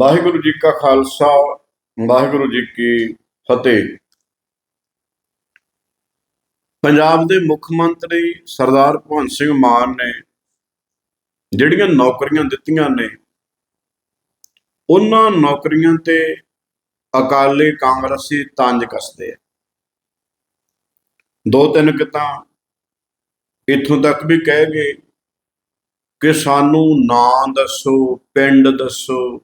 ਵਾਹਿਗੁਰੂ ਜੀ ਕਾ ਖਾਲਸਾ, ਵਾਹਿਗੁਰੂ ਜੀ ਕੀ ਫਤਿਹ। ਪੰਜਾਬ ਦੇ ਮੁੱਖ ਮੰਤਰੀ ਸਰਦਾਰ ਭਗਵੰਤ ਸਿੰਘ ਮਾਨ ਨੇ ਜਿਹੜੀਆਂ ਨੌਕਰੀਆਂ ਦਿੱਤੀਆਂ ਨੇ, ਉਹਨਾਂ ਨੌਕਰੀਆਂ ਤੇ ਅਕਾਲੀ ਕਾਂਗਰਸੀ ਤੰਜ ਕੱਸਦੇ ਆ। ਦੋ ਤਿੰਨ ਕਿਤਾ ਇੱਥੋਂ ਤੱਕ ਵੀ ਕਹਿ ਗਏ ਕਿ ਸਾਨੂੰ ਨਾਂ ਦੱਸੋ, ਪਿੰਡ ਦੱਸੋ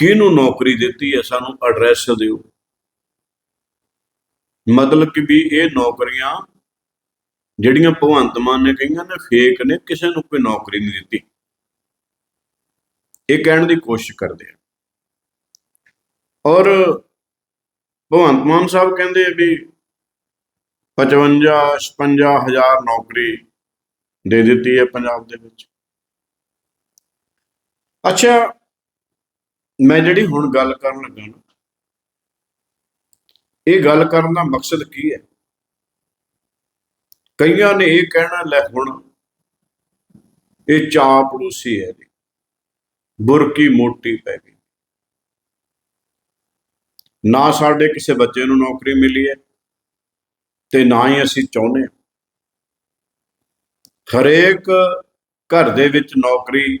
ਕਿਹਨੂੰ ਨੌਕਰੀ ਦਿੱਤੀ ਹੈ ਸਾਨੂੰ ਐਡਰੈਸ ਦਿਓ। ਮਤਲਬ ਕਿ ਵੀ ਇਹ ਨੌਕਰੀਆਂ ਜਿਹੜੀਆਂ ਭਗਵੰਤ ਮਾਨ ਨੇ ਕਹੀਆਂ ਨੇ ਫੇਕ ਨੇ, ਕਿਸੇ ਨੂੰ ਕੋਈ ਨੌਕਰੀ ਨਹੀਂ ਦਿੱਤੀ। ਇਹ ਕਹਿਣ ਦੀ ਕੋਸ਼ਿਸ਼ ਕਰਦੇ ਆ। ਔਰ ਭਗਵੰਤ ਮਾਨ ਸਾਹਿਬ ਕਹਿੰਦੇ ਵੀ 55 56 ਹਜ਼ਾਰ ਨੌਕਰੀ ਦੇ ਦਿੱਤੀ ਹੈ ਪੰਜਾਬ ਦੇ ਵਿੱਚ। ਅੱਛਾ ਮੈਂ ਜਿਹੜੀ ਹੁਣ ਗੱਲ ਕਰਨ ਲੱਗਾ ਨਾ, ਇਹ ਗੱਲ ਕਰਨ ਦਾ ਮਕਸਦ ਕੀ ਹੈ? ਕਈਆਂ ਨੇ ਇਹ ਕਹਿਣਾ, ਲੈ ਹੁਣ ਇਹ ਚਾਪੜੂਸੀ ਹੈ ਜੀ, ਬੁਰਕੀ ਮੋਟੀ ਪੈ ਗਈ। ਨਾ ਸਾਡੇ ਕਿਸੇ ਬੱਚੇ ਨੂੰ ਨੌਕਰੀ ਮਿਲੀ ਹੈ ਤੇ ਨਾ ਹੀ ਅਸੀਂ ਚਾਹੁੰਦੇ ਹਾਂ। ਹਰੇਕ ਘਰ ਦੇ ਵਿੱਚ ਨੌਕਰੀ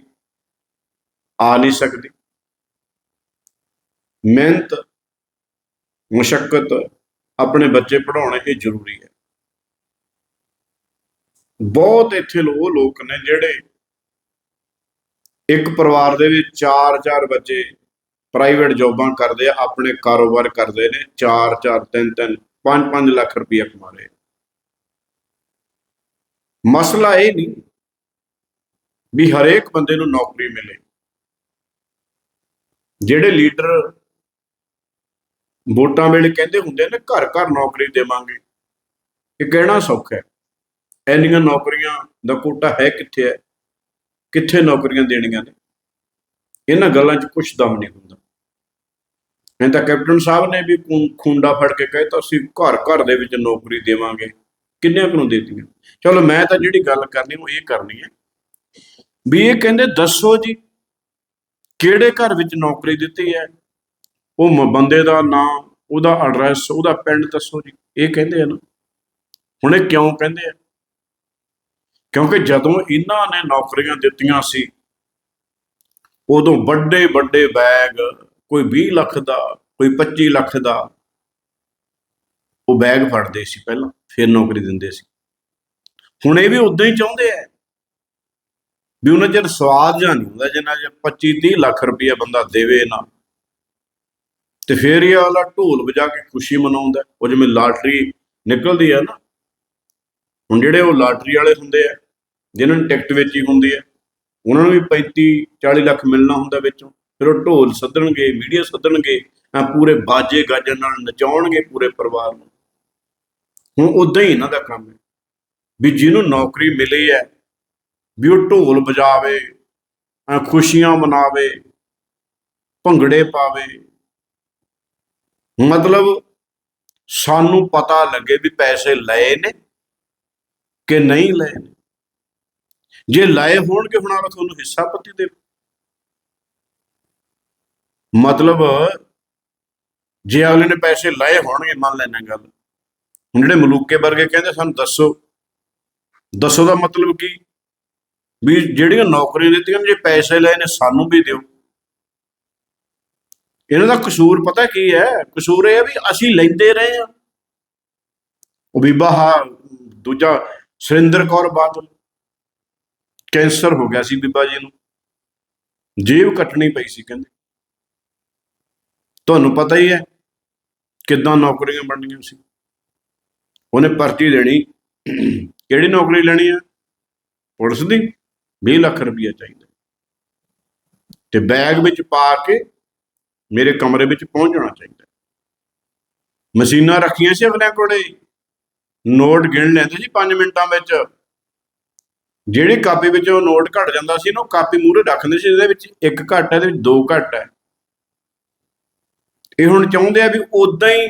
ਆ ਨਹੀਂ ਸਕਦੀ। ਮਿਹਨਤ ਮੁਸ਼ਕਲ ਆਪਣੇ ਬੱਚੇ ਪੜਾਉਣੇ ਇਹ ਜ਼ਰੂਰੀ ਹੈ। ਬਹੁਤ ਇੱਥੇ ਲੋ- ਉਹ ਲੋਕ ਨੇ ਜਿਹੜੇ ਇੱਕ ਪਰਿਵਾਰ ਦੇ ਵਿੱਚ ਚਾਰ ਚਾਰ ਬੱਚੇ ਪ੍ਰਾਈਵੇਟ ਜੌਬਾਂ ਕਰਦੇ ਆ, ਆਪਣੇ ਕਾਰੋਬਾਰ ਕਰਦੇ ਨੇ ਚਾਰ ਚਾਰ ਤਿੰਨ ਤਿੰਨ 5-5 ਲੱਖ ਰੁਪਏ ਕਮਾ ਰਹੇ ਮਸਲਾ ਇਹ ਨਹੀਂ ਵੀ ਹਰੇਕ ਬੰਦੇ ਨੂੰ ਨੌਕਰੀ ਮਿਲੇ। ਜਿਹੜੇ ਲੀਡਰ ਵੋਟਾਂ ਵੇਲੇ ਕਹਿੰਦੇ ਹੁੰਦੇ ਨੇ, ਘਰ ਘਰ ਨੌਕਰੀ ਦੇਵਾਂਗੇ। ਇਹ ਕਹਿਣਾ ਸੌਖਾ ਹੈ। ਐਨੀਆਂ ਨੌਕਰੀਆਂ ਦਾ ਕੋਟਾ ਹੈ ਕਿੱਥੇ ਹੈ? ਕਿੱਥੇ ਨੌਕਰੀਆਂ ਦੇਣੀਆਂ ਨੇ? ਇਹਨਾਂ ਗੱਲਾਂ 'ਚ ਕੁਝ ਦਮ ਨਹੀਂ ਹੁੰਦਾ। ਇਹ ਤਾਂ ਕੈਪਟਨ ਸਾਹਿਬ ਨੇ ਵੀ ਖੂੰ- ਖੂੰਡਾ ਫੜ ਕੇ ਕਹਿਤਾ, ਅਸੀਂ ਘਰ ਘਰ ਦੇ ਵਿੱਚ ਨੌਕਰੀ ਦੇਵਾਂਗੇ। ਕਿੰਨਿਆਂ ਕੁ ਨੂੰ ਦੇਤੀਆਂ? ਚਲੋ, ਮੈਂ ਤਾਂ ਜਿਹੜੀ ਗੱਲ ਕਰਨੀ, ਉਹ ਇਹ ਕਰਨੀ ਹੈ ਵੀ ਇਹ ਕਹਿੰਦੇ, ਦੱਸੋ ਜੀ, ਕਿਹੜੇ ਘਰ ਵਿੱਚ ਨੌਕਰੀ ਦਿੱਤੀ ਹੈ? ਉਹ ਮ- ਬੰਦੇ ਦਾ ਨਾਮ, ਉਹਦਾ ਐਡਰੈਸ ਉਹਦਾ ਪਿੰਡ ਦੱਸੋ ਜੀ। ਇਹ ਕਹਿੰਦੇ ਆ ਨਾ। ਹੁਣ ਇਹ ਕਿਉਂ ਕਹਿੰਦੇ ਆ? ਕਿਉਂਕਿ ਜਦੋਂ ਇਹਨਾਂ ਨੇ ਨੌਕਰੀਆਂ ਦਿੱਤੀਆਂ ਸੀ, ਉਦੋਂ ਵੱਡੇ ਵੱਡੇ ਬੈਗ, ਕੋਈ 20 ਲੱਖ ਦਾ, ਕੋਈ 25 ਲੱਖ ਦਾ, ਉਹ ਬੈਗ ਫੜਦੇ ਸੀ ਪਹਿਲਾਂ, ਫਿਰ ਨੌਕਰੀ ਦਿੰਦੇ ਸੀ। ਹੁਣ ਇਹ ਵੀ ਉਦਾਂ ਹੀ ਚਾਹੁੰਦੇ ਆ ਵੀ ਉਹਨਾਂ ਚਿਰ ਸਵਾਦ ਜਾਂ ਨਹੀਂ ਹੁੰਦਾ, ਜਿੰਨਾ ਜੇ 25 30 ਲੱਖ ਰੁਪਇਆ ਬੰਦਾ ਦੇਵੇ ਨਾ। ਤੇ ਫਿਰ ਇਹ ਵਾਲਾ ਢੋਲ ਵਜਾ ਕੇ ਖੁਸ਼ੀ ਮਨਾਉਂਦਾ ਉਹ ਜਿਵੇਂ ਲਾਟਰੀ ਨਿਕਲਦੀ ਹੈ ਨਾ, ਹੁਣ ਜਿਹੜੇ ਉਹ ਲਾਟਰੀ ਵਾਲੇ ਹੁੰਦੇ ਆ, ਜਿਨ੍ਹਾਂ ਨੂੰ ਟਿਕਟ ਵੇਚੀ ਹੁੰਦੀ ਹੈ, ਉਹਨਾਂ ਨੂੰ ਵੀ 35 40 ਲੱਖ ਮਿਲਣਾ ਹੁੰਦਾ ਵਿੱਚੋਂ। ਫਿਰ ਉਹ ਢੋਲ ਸੱਦਣਗੇ, ਮੀਡੀਆ ਸੱਦਣਗੇ ਆ ਪੂਰੇ ਬਾਜੇ ਗਾਜੇ ਨਾਲ ਨਚਾਉਣਗੇ ਪੂਰੇ ਪਰਿਵਾਰ ਨੂੰ। ਹੁਣ ਉਦਾਂ ਹੀ ਇਹਨਾਂ ਦਾ ਕੰਮ ਹੈ। ਵੀ ਜਿਹਨੂੰ ਨੌਕਰੀ ਮਿਲੀ ਹੈ, ਵੀ ਉਹ ਢੋਲ ਵਜਾਵੇ ਖੁਸ਼ੀਆਂ ਮਨਾਵੇ, ਭੰਗੜੇ ਪਾਵੇ ਮਤਲਬ ਸਾਨੂੰ ਪਤਾ ਲੱਗੇ ਵੀ ਪੈਸੇ ਲਏ ਨੇ ਕਿ ਨਹੀਂ ਲਏ ਨੇ। ਜੇ ਲਏ ਹੋਣਗੇ ਹੁਣ ਆ ਤੁਹਾਨੂੰ ਹਿੱਸਾ ਪੱਤੀ ਦੇ। ਮਤਲਬ ਜੇ ਅਗਲੇ ਨੇ ਪੈਸੇ ਲਏ ਹੋਣਗੇ ਮੰਨ ਲੈਣਾ ਗੱਲ। ਹੁਣ ਜਿਹੜੇ ਮਲੂਕੇ ਵਰਗੇ ਕਹਿੰਦੇ ਸਾਨੂੰ ਦੱਸੋ। ਦੱਸੋ ਦਾ ਮਤਲਬ ਕੀ? ਵੀ ਜਿਹੜੀਆਂ ਨੌਕਰੀਆਂ ਦਿੱਤੀਆਂ ਨੇ, ਜੇ ਪੈਸੇ ਲਏ ਨੇ ਸਾਨੂੰ ਵੀ ਦਿਓ। ਇਹਨਾਂ ਦਾ ਕਸੂਰ ਪਤਾ ਕੀ ਹੈ? ਕਸੂਰ ਇਹ ਹੈ ਵੀ ਅਸੀਂ ਲੈਂਦੇ ਰਹੇ ਹਾਂ। ਉਹ ਬੀਬਾ ਹਾ, ਦੂਜਾ ਸੁਰਿੰਦਰ ਕੌਰ ਬਾਦਲ। ਕੈਂਸਰ ਹੋ ਗਿਆ ਸੀ ਬੀਬਾ ਜੀ ਨੂੰ। ਜੀਵ ਕੱਟਣੀ ਪਈ ਸੀ ਕਹਿੰਦੇ। ਤੁਹਾਨੂੰ ਪਤਾ ਹੀ ਹੈ ਕਿੱਦਾਂ ਨੌਕਰੀਆਂ ਬਣਨੀਆਂ ਸੀ। ਉਹਨੇ ਪਰਚੀ ਦੇਣੀ। ਕਿਹੜੀ ਨੌਕਰੀ ਲੈਣੀ ਹੈ? ਪੁਲਿਸ ਦੀ। 20 ਲੱਖ ਰੁਪਇਆ ਚਾਹੀਦਾ। ਤੇ ਬੈਗ ਵਿੱਚ ਪਾ ਕੇ ਮੇਰੇ ਕਮਰੇ ਵਿੱਚ ਪਹੁੰਚ ਜਾਣਾ ਚਾਹੀਦਾ। ਮਸ਼ੀਨਾਂ ਰੱਖੀਆਂ ਸੀ ਆਪਣੇ ਕੋਲੇ। ਨੋਟ ਗਿਣ ਲੈਂਦੇ ਸੀ 5 ਮਿੰਟਾਂ ਵਿੱਚ। ਜਿਹੜੀ ਕਾਪੀ ਵਿੱਚ ਉਹ ਨੋਟ ਘਟ ਜਾਂਦਾ ਸੀ ਨਾ ਉਹ ਕਾਪੀ ਮੂਹਰੇ ਰੱਖਦੇ ਸੀ ਇਹਦੇ ਵਿੱਚ ਇੱਕ ਘੱਟ ਹੈ ਇਹਦੇ ਵਿੱਚ ਦੋ ਘੱਟ ਹੈ। ਇਹ ਹੁਣ ਚਾਹੁੰਦੇ ਆ ਵੀ ਉਦਾਂ ਹੀ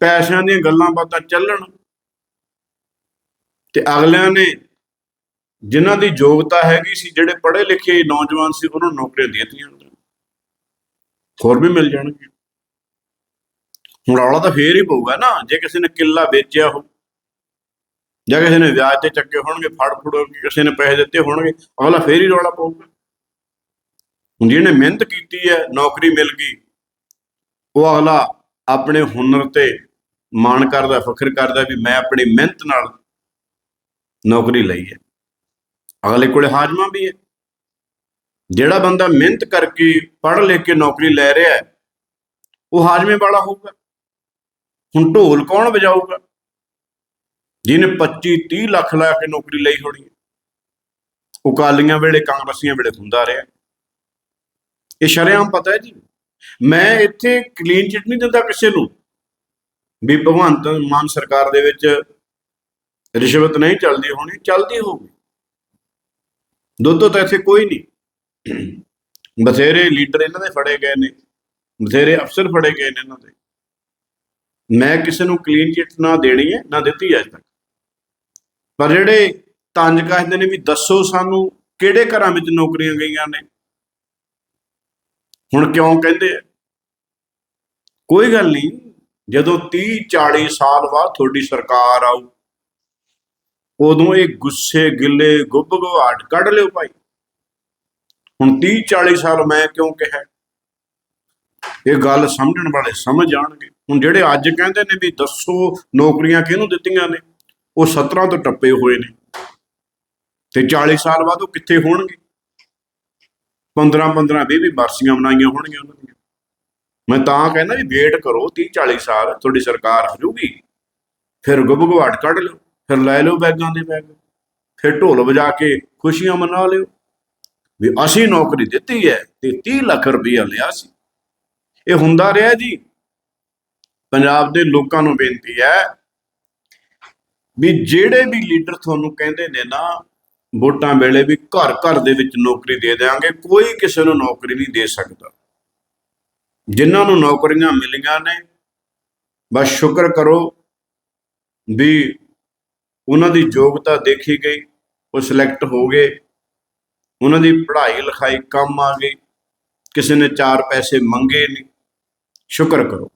ਪੈਸਿਆਂ ਦੀਆਂ ਗੱਲਾਂ ਬਾਤਾਂ ਚੱਲਣ। ਤੇ ਅਗਲਿਆਂ ਨੇ ਜਿਨ੍ਹਾਂ ਦੀ ਯੋਗਤਾ ਹੈਗੀ ਸੀ, ਜਿਹੜੇ ਪੜ੍ਹੇ ਲਿਖੇ ਨੌਜਵਾਨ ਸੀ, ਉਹਨਾਂ ਨੂੰ ਨੌਕਰੀਆਂ ਦੇ ਦਿੱਤੀਆਂ। ਹੋਰ ਵੀ ਮਿਲ ਜਾਣਗੇ। ਹੁਣ ਰੌਲਾ ਤਾਂ ਫੇਰ ਹੀ ਪਊਗਾ ਨਾ, ਜੇ ਕਿਸੇ ਨੇ ਕਿੱਲਾ ਵੇਚਿਆ ਹੋ ਜਾਂ ਕਿਸੇ ਨੇ ਵਿਆਜ ਤੇ ਚੱਕੇ ਹੋਣਗੇ, ਫੜ ਫੜੋ ਕਿਸੇ ਨੇ ਪੈਸੇ ਦਿੱਤੇ ਹੋਣਗੇ, ਅਗਲਾ ਫੇਰ ਹੀ ਰੌਲਾ ਪਊਗਾ। ਹੁਣ ਜਿਹਨੇ ਮਿਹਨਤ ਕੀਤੀ ਹੈ, ਨੌਕਰੀ ਮਿਲ ਗਈ, ਉਹ ਅਗਲਾ ਆਪਣੇ ਹੁਨਰ ਤੇ ਮਾਣ ਕਰਦਾ, ਫਖਰ ਕਰਦਾ ਵੀ ਮੈਂ ਆਪਣੀ ਮਿਹਨਤ ਨਾਲ ਨੌਕਰੀ ਲਈ ਹੈ। ਅਗਲੇ ਕੋਲੇ ਹਾਜ਼ਮਾ ਵੀ ਹੈ। ਜਿਹੜਾ ਬੰਦਾ ਮਿਹਨਤ ਕਰਕੇ ਪੜ੍ਹ ਲਿਖ ਕੇ ਨੌਕਰੀ ਲੈ ਰਿਹਾ ਹੈ, ਉਹ ਹਾਜ਼ਮੇ ਵਾਲਾ ਹੋਊਗਾ। ਹੁਣ ਢੋਲ ਕੌਣ ਵਜਾਊਗਾ? ਜਿਹਨੇ 25 30 ਲੱਖ ਲਾ ਕੇ ਨੌਕਰੀ ਲਈ ਹੋਣੀ ਹੈ। ਉਹ ਕਾਲੀਆਂ ਵੇਲੇ ਕਾਂਗਰਸੀਆਂ ਵੇਲੇ ਹੁੰਦਾ ਰਿਹਾ। ਇਹ ਸ਼ਰਿਆਮ ਪਤਾ ਹੈ ਜੀ। ਮੈਂ ਇੱਥੇ ਕਲੀਨ ਚਿੱਟ ਨਹੀਂ ਦਿੰਦਾ ਕਿਸੇ ਨੂੰ। ਵੀ ਭਗਵੰਤ ਮਾਨ ਸਰਕਾਰ ਦੇ ਵਿੱਚ ਰਿਸ਼ਵਤ ਨਹੀਂ ਚੱਲਦੀ ਹੋਣੀ, ਚੱਲਦੀ ਹੋਊਗੀ। ਦੁੱਧ ਤਾਂ ਇੱਥੇ ਕੋਈ ਨਹੀਂ। ਬਥੇਰੇ ਲੀਡਰ ਇਹਨਾਂ ਦੇ ਫੜੇ ਗਏ ਨੇ, ਬਥੇਰੇ ਅਫਸਰ ਫੜੇ ਗਏ ਨੇ ਇਹਨਾਂ ਦੇ। ਮੈਂ ਕਿਸੇ ਨੂੰ ਕਲੀਨ ਚਿੱਟ ਨਾ ਦੇਣੀ ਹੈ, ਨਾ ਦਿੱਤੀ ਅੱਜ ਤੱਕ। ਪਰ ਜਿਹੜੇ ਤੰਜ ਕਹਿੰਦੇ ਨੇ ਵੀ ਦੱਸੋ ਸਾਨੂੰ ਕਿਹੜੇ ਘਰਾਂ ਵਿੱਚ ਨੌਕਰੀਆਂ ਗਈਆਂ ਨੇ। ਹੁਣ ਕਿਉਂ ਕਹਿੰਦੇ ਆ? ਕੋਈ ਗੱਲ ਨਹੀਂ, ਜਦੋਂ 30 40 ਸਾਲ ਬਾਅਦ ਤੁਹਾਡੀ ਸਰਕਾਰ ਆਊ, ਉਦੋਂ ਇਹ ਗੁੱਸੇ ਗਿੱਲੇ ਗੁੱਬ ਗੁਆਟ ਕੱਢ ਲਿਓ ਭਾਈ। ਹੁਣ 30 40 ਸਾਲ ਮੈਂ ਕਿਉਂ ਕਿਹਾ? ਇਹ ਗੱਲ ਸਮਝਣ ਵਾਲੇ ਸਮਝ ਜਾਣਗੇ। ਹੁਣ ਜਿਹੜੇ ਅੱਜ ਕਹਿੰਦੇ ਨੇ ਵੀ ਦੱਸੋ ਨੌਕਰੀਆਂ ਕਿਹਨੂੰ ਦਿੱਤੀਆਂ ਨੇ, ਉਹ 17 ਤੋਂ ਟੱਪੇ ਹੋਏ ਨੇ। ਤੇ 40 ਸਾਲ ਬਾਅਦ ਉਹ ਕਿੱਥੇ ਹੋਣਗੇ? 15 15 20 20 ਬਰਸੀਆਂ ਬਣਾਈਆਂ ਹੋਣਗੀਆਂ ਉਹਨਾਂ ਦੀਆਂ। ਮੈਂ ਤਾਂ ਕਹਿੰਦਾ ਵੀ ਵੇਟ ਕਰੋ 30 40 ਸਾਲ, ਤੁਹਾਡੀ ਸਰਕਾਰ ਆ ਜਾਊਗੀ। ਫਿਰ ਗੁੱਬ ਗੁਹਾਟ ਕੱਢ ਲਿਓ, ਫਿਰ ਲੈ ਲਿਓ ਬੈਗਾਂ ਦੇ ਬੈਗ। ਫਿਰ ਢੋਲ ਵਜਾ ਕੇ ਖੁਸ਼ੀਆਂ ਮਨਾ ਲਿਓ। ਵੀ ਅਸੀਂ ਨੌਕਰੀ ਦਿੱਤੀ ਹੈ ਤੇ 30 ਲੱਖ ਰੁਪਈਆ ਲਿਆ ਸੀ। ਇਹ ਹੁੰਦਾ ਰਿਹਾ ਜੀ। ਪੰਜਾਬ ਦੇ ਲੋਕਾਂ ਨੂੰ ਬੇਨਤੀ ਹੈ ਵੀ ਜਿਹੜੇ ਵੀ ਲੀਡਰ ਤੁਹਾਨੂੰ ਕਹਿੰਦੇ ਨੇ ਨਾ, ਵੋਟਾਂ ਵੇਲੇ ਵੀ ਘਰ ਘਰ ਦੇ ਵਿੱਚ ਨੌਕਰੀ ਦੇ ਦੇਵਾਂਗੇ ਕੋਈ ਕਿਸੇ ਨੂੰ ਨੌਕਰੀ ਨਹੀਂ ਦੇ ਸਕਦਾ। ਜਿਨ੍ਹਾਂ ਨੂੰ ਨੌਕਰੀਆਂ ਮਿਲੀਆਂ ਨੇ, ਬਸ ਸ਼ੁਕਰ ਕਰੋ ਵੀ ਉਹਨਾਂ ਦੀ ਯੋਗਤਾ ਦੇਖੀ ਗਈ, ਉਹ ਸਿਲੈਕਟ ਹੋ ਗਏ। ਉਹਨਾਂ ਦੀ ਪੜ੍ਹਾਈ ਲਿਖਾਈ ਕੰਮ ਆ ਗਈ ਕਿਸੇ ਨੇ ਚਾਰ ਪੈਸੇ ਮੰਗੇ ਨਹੀਂ ਸ਼ੁਕਰ ਕਰੋ।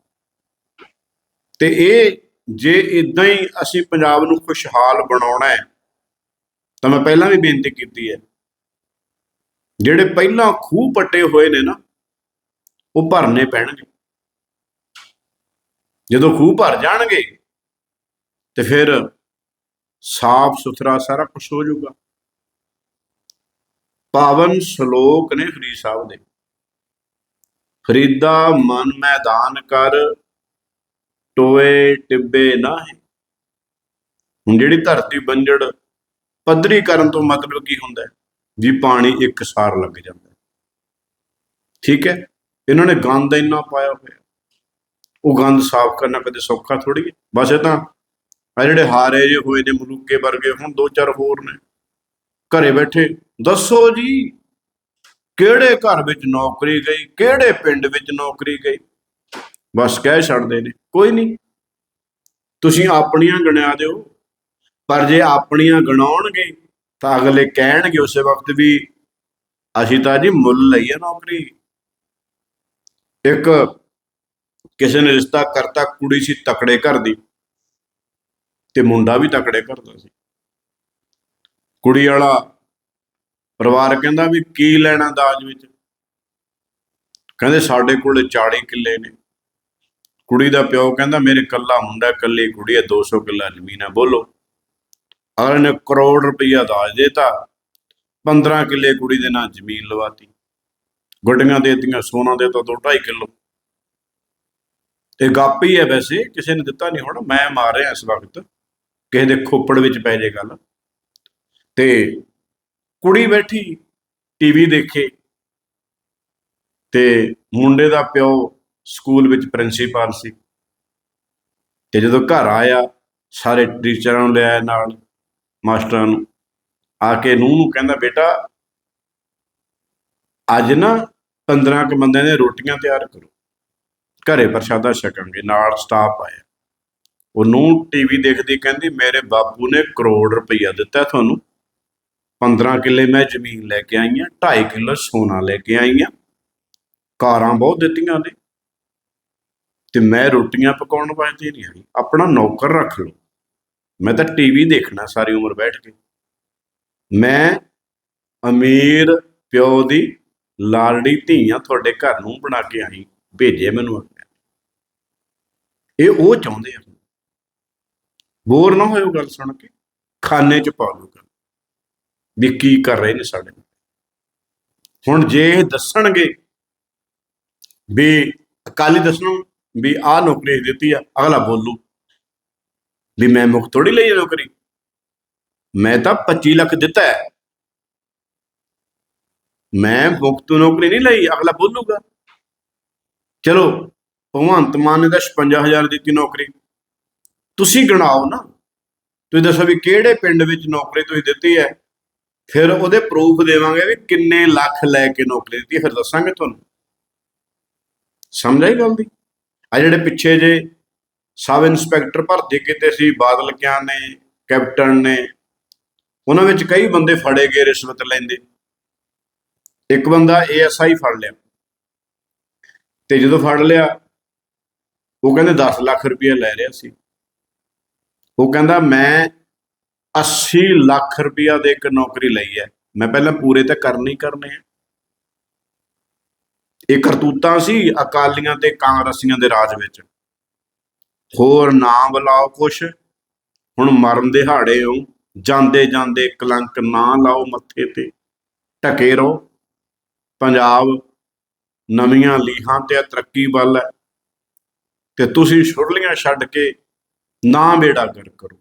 ਤੇ ਇਹ ਜੇ ਇਦਾਂ ਹੀ ਅਸੀਂ ਪੰਜਾਬ ਨੂੰ ਖੁਸ਼ਹਾਲ ਬਣਾਉਣਾ ਹੈ, ਤਾਂ ਮੈਂ ਪਹਿਲਾਂ ਵੀ ਬੇਨਤੀ ਕੀਤੀ ਹੈ। ਜਿਹੜੇ ਪਹਿਲਾਂ ਖੂਹ ਪੱਟੇ ਹੋਏ ਨੇ ਨਾ, ਉਹ ਭਰਨੇ ਪੈਣਗੇ। ਜਦੋਂ ਖੂਹ ਭਰ ਜਾਣਗੇ, ਤੇ ਫਿਰ ਸਾਫ਼ ਸੁਥਰਾ ਸਾਰਾ ਕੁਝ ਹੋ ਜਾਊਗਾ। ਪਾਵਨ ਸ਼ਲੋਕ ਨੇ ਫਰੀਦ ਸਾਹਿਬ ਦੇ। ਫਰੀਦਾ ਮਨ ਮੈਦਾਨ ਕਰ, ਟੋਏ ਟਿੱਬੇ ਨਾਹੀਂ। ਹੁਣ ਜਿਹੜੀ ਧਰਤੀ ਬੰਜੜ, ਪੱਧਰੀ ਕਰਨ ਤੋਂ ਮਤਲਬ ਕੀ ਹੁੰਦਾ ਹੈ? ਵੀ ਪਾਣੀ ਇੱਕ ਸਾਰ ਲੱਗ ਜਾਂਦਾ ਠੀਕ ਹੈ? ਇਹਨਾਂ ਨੇ ਗੰਦ ਇੰਨਾ ਪਾਇਆ ਹੋਇਆ। ਉਹ ਗੰਦ ਸਾਫ਼ ਕਰਨਾ ਕਦੇ ਸੌਖਾ ਥੋੜੀ ਹੈ? ਬਸ ਇਹ ਤਾਂ ਆ ਜਿਹੜੇ ਹਾਰੇ ਜੇ ਹੋਏ ਨੇ, ਮਲੂਕੇ ਵਰਗੇ, ਹੁਣ ਦੋ ਚਾਰ ਹੋਰ ਨੇ। ਘਰੇ ਬੈਠੇ ਦੱਸੋ ਜੀ, ਕਿਹੜੇ ਘਰ ਵਿੱਚ ਨੌਕਰੀ ਗਈ, ਕਿਹੜੇ ਪਿੰਡ ਵਿੱਚ ਨੌਕਰੀ ਗਈ? ਬਸ ਕਹਿ ਛੱਡਦੇ ਨੇ, ਕੋਈ ਨਹੀਂ। ਤੁਸੀਂ ਆਪਣੀਆਂ ਗਣਿਆ ਦਿਓ, ਪਰ ਜੇ ਆਪਣੀਆਂ ਗਣਾਉਣਗੇ, ਤਾਂ ਅਗਲੇ ਕਹਿਣਗੇ ਉਸੇ ਵਕਤ ਵੀ ਅਸੀਂ ਤਾਂ ਜੀ ਮੁੱਲ ਲਈ ਹੈ ਨੌਕਰੀ। ਇੱਕ ਕਿਸੇ ਨੇ ਰਿਸ਼ਤਾ ਕਰਤਾ ਕੁੜੀ ਸੀ ਤਕੜੇ ਘਰ ਦੀ, ਤੇ ਮੁੰਡਾ ਵੀ ਤਕੜੇ ਘਰ ਦਾ ਸੀ। ਕੁੜੀ ਵਾਲਾ ਪਰਿਵਾਰ ਕਹਿੰਦਾ ਵੀ ਕੀ ਲੈਣਾ ਦਾਜ ਵਿੱਚ? ਕਹਿੰਦੇ ਸਾਡੇ ਕੋਲੇ 40 ਕਿੱਲੇ ਨੇ। ਕੁੜੀ ਦਾ ਪਿਓ ਕਹਿੰਦਾ, ਮੇਰੇ ਕੱਲਾ ਮੁੰਡਾ ਕੱਲੀ ਕੁੜੀ ਹੈ 200 ਕਿੱਲਾ ਜ਼ਮੀਨ ਹੈ, ਬੋਲੋ। ਅਗਲੇ ਨੇ ਕਰੋੜ ਰੁਪਈਆ ਦਾਜ ਦੇਤਾ 15 ਕਿੱਲੇ ਕੁੜੀ ਦੇ ਨਾਂ ਜ਼ਮੀਨ ਲਵਾਤੀ। ਗੁੱਡੀਆਂ ਦੇਤੀਆਂ, ਸੋਨਾ ਦੇਤਾ 2.5 ਕਿਲੋ। ਇਹ ਗੱਪ ਹੀ ਹੈ ਵੈਸੇ, ਕਿਸੇ ਨੇ ਦਿੱਤਾ ਨਹੀਂ ਹੁਣ, ਮੈਂ ਮਾਰ ਰਿਹਾ ਇਸ ਵਕਤ। ਕਿਸੇ ਦੇ ਖੋਪੜ ਵਿੱਚ ਪੈ ਜੇ ਗੱਲ। ਤੇ ਕੁੜੀ ਬੈਠੀ ਟੀਵੀ ਦੇਖੇ ਤੇ ਮੁੰਡੇ ਦਾ ਪਿਓ ਸਕੂਲ ਵਿੱਚ ਪ੍ਰਿੰਸੀਪਲ ਸੀ। ਤੇ ਜਦੋਂ ਘਰ ਆਇਆ ਸਾਰੇ ਟੀਚਰਾਂ ਨੂੰ ਲਿਆਇਆ ਨਾਲ ਮਾਸਟਰਾਂ ਨੂੰ। ਆ ਕੇ ਨੂੰਹ ਨੂੰ ਕਹਿੰਦਾ ਬੇਟਾ ਅੱਜ ਨਾ 15 ਕੁ ਬੰਦਿਆਂ ਦੀਆਂ ਰੋਟੀਆਂ ਤਿਆਰ ਕਰੋ। ਘਰੇ ਪ੍ਰਸ਼ਾਦਾ ਛਕਾਂਗੇ ਨਾਲ ਸਟਾਫ ਆਇਆ। ਉਹ ਨੂੰ ਟੀਵੀ ਦੇਖਦੀ ਕਹਿੰਦੀ ਮੇਰੇ ਬਾਪੂ ਨੇ ਕਰੋੜ ਰੁਪਈਆ ਦਿੱਤਾ ਤੁਹਾਨੂੰ। 15 ਕਿੱਲੇ ਮੈਂ ਜ਼ਮੀਨ ਲੈ ਕੇ ਆਈ ਆ 2.5 ਕਿੱਲੋ ਸੋਨਾ ਲੈ ਕੇ ਆਈ ਆ ਕਾਰਾਂ ਬਹੁਤ ਦਿੱਤੀਆਂ ਨੇ ਤੇ ਮੈਂ ਰੋਟੀਆਂ ਪਕਾਉਣ ਵਾਸਤੇ ਨਹੀਂ ਆਈ। ਆਪਣਾ ਨੌਕਰ ਰੱਖ ਲਓ। ਮੈਂ ਤਾਂ ਟੀਵੀ ਦੇਖਣਾ ਸਾਰੀ ਉਮਰ ਬੈਠ ਕੇ। ਮੈਂ ਅਮੀਰ ਪਿਓ ਦੀ ਲਾਲੜੀ ਧੀਆਂ ਤੁਹਾਡੇ ਘਰ ਨੂੰ ਬਣਾ ਕੇ ਆਈ ਭੇਜੇ ਮੈਨੂੰ ਅੱਗੇ ਇਹ ਉਹ ਚਾਹੁੰਦੇ ਆ। ਬੋਰ ਨਾ ਹੋਇਓ ਗੱਲ ਸੁਣ ਕੇ। ਖਾਨੇ ਚ ਪਾ ਲਓ ਗੱਲ। ਵੀ ਕੀ ਕਰ ਰਹੇ ਨੇ ਸਾਡੇ ਹੁਣ ਜੇ ਇਹ ਦੱਸਣਗੇ ਵੀ ਅਕਾਲੀ ਦੱਸਣੋਂ ਵੀ ਆਹ ਨੌਕਰੀ ਦਿੱਤੀ ਆ, ਅਗਲਾ ਬੋਲੂ ਵੀ ਮੈਂ ਮੁਕਤ ਥੋੜੀ ਲਈ ਨੌਕਰੀ। ਮੈਂ ਤਾਂ 25 ਲੱਖ ਦਿੱਤਾ ਹੈ। ਮੈਂ ਮੁਕਤ ਨੌਕਰੀ ਨਹੀਂ ਲਈ, ਅਗਲਾ ਬੋਲੂਗਾ। ਚਲੋ, ਭਗਵੰਤ ਮਾਨ ਨੇ ਤਾਂ 56000 ਦਿੱਤੀ ਨੌਕਰੀ। ਤੁਸੀਂ ਗਣਾਓ ਨਾ। ਤੁਸੀਂ ਦੱਸੋ ਵੀ ਕਿਹੜੇ ਪਿੰਡ ਵਿੱਚ ਨੌਕਰੀ ਤੁਸੀਂ ਦਿੱਤੀ ਹੈ? ਫਿਰ ਉਹਦੇ ਪ੍ਰੂਫ ਦੇਵਾਂਗੇ ਵੀ ਕਿੰਨੇ ਲੱਖ ਲੈ ਕੇ ਨੌਕਰੀ ਦਿੱਤੀ ਹੈ, ਫਿਰ ਦੱਸਾਂਗੇ ਤੁਹਾਨੂੰ। ਸਮਝ ਆਈ ਗੱਲ ਦੀ? ਆ ਜਿਹੜੇ ਪਿੱਛੇ ਜੇ ਸਬ ਇੰਸਪੈਕਟਰ ਭਰਤੀ ਕੀਤੇ ਸੀ ਬਾਦਲ ਕਿਆਂ ਨੇ ਕੈਪਟਨ ਨੇ ਉਹਨਾਂ ਵਿੱਚ ਕਈ ਬੰਦੇ ਫੜੇ ਗਏ ਰਿਸ਼ਵਤ ਲੈਂਦੇ। ਇੱਕ ਬੰਦਾ ਏਐਸਆਈ ਫੜ ਲਿਆ। ਤੇ ਜਦੋਂ ਫੜ ਲਿਆ ਉਹ ਕਹਿੰਦੇ 10 ਲੱਖ ਰੁਪਏ ਲੈ ਰਿਹਾ ਸੀ। ਉਹ ਕਹਿੰਦਾ ਮੈਂ 80 ਲੱਖ ਰੁਪਇਆ ਦੇ ਇੱਕ ਨੌਕਰੀ ਲਈ ਹੈ। ਮੈਂ ਪਹਿਲਾਂ ਪੂਰੇ ਤਾਂ ਕਰਨੇ ਹੀ ਕਰਨੇ ਆ। ਇਹ ਕਰਤੂਤਾਂ ਸੀ ਅਕਾਲੀਆਂ ਤੇ ਕਾਂਗਰਸੀਆਂ ਦੇ ਰਾਜ ਵਿੱਚ। ਹੋਰ ਨਾ ਬੁਲਾਓ ਕੁਛ। ਹੁਣ ਮਰਨ ਦਿਹਾੜੇ ਹੋ। ਜਾਂਦੇ ਜਾਂਦੇ ਕਲੰਕ ਨਾ ਲਾਓ ਮੱਥੇ ਤੇ। ਟਕੇ ਰਹੋ। ਪੰਜਾਬ ਨਵੀਆਂ ਲੀਹਾਂ ਤੇ ਤਰੱਕੀ ਵੱਲ ਹੈ। ਤੇ ਤੁਸੀਂ ਛੁਰਲੀਆਂ ਛੱਡ ਕੇ ਨਾ ਬੇੜਾ ਗਰ ਕਰੋ।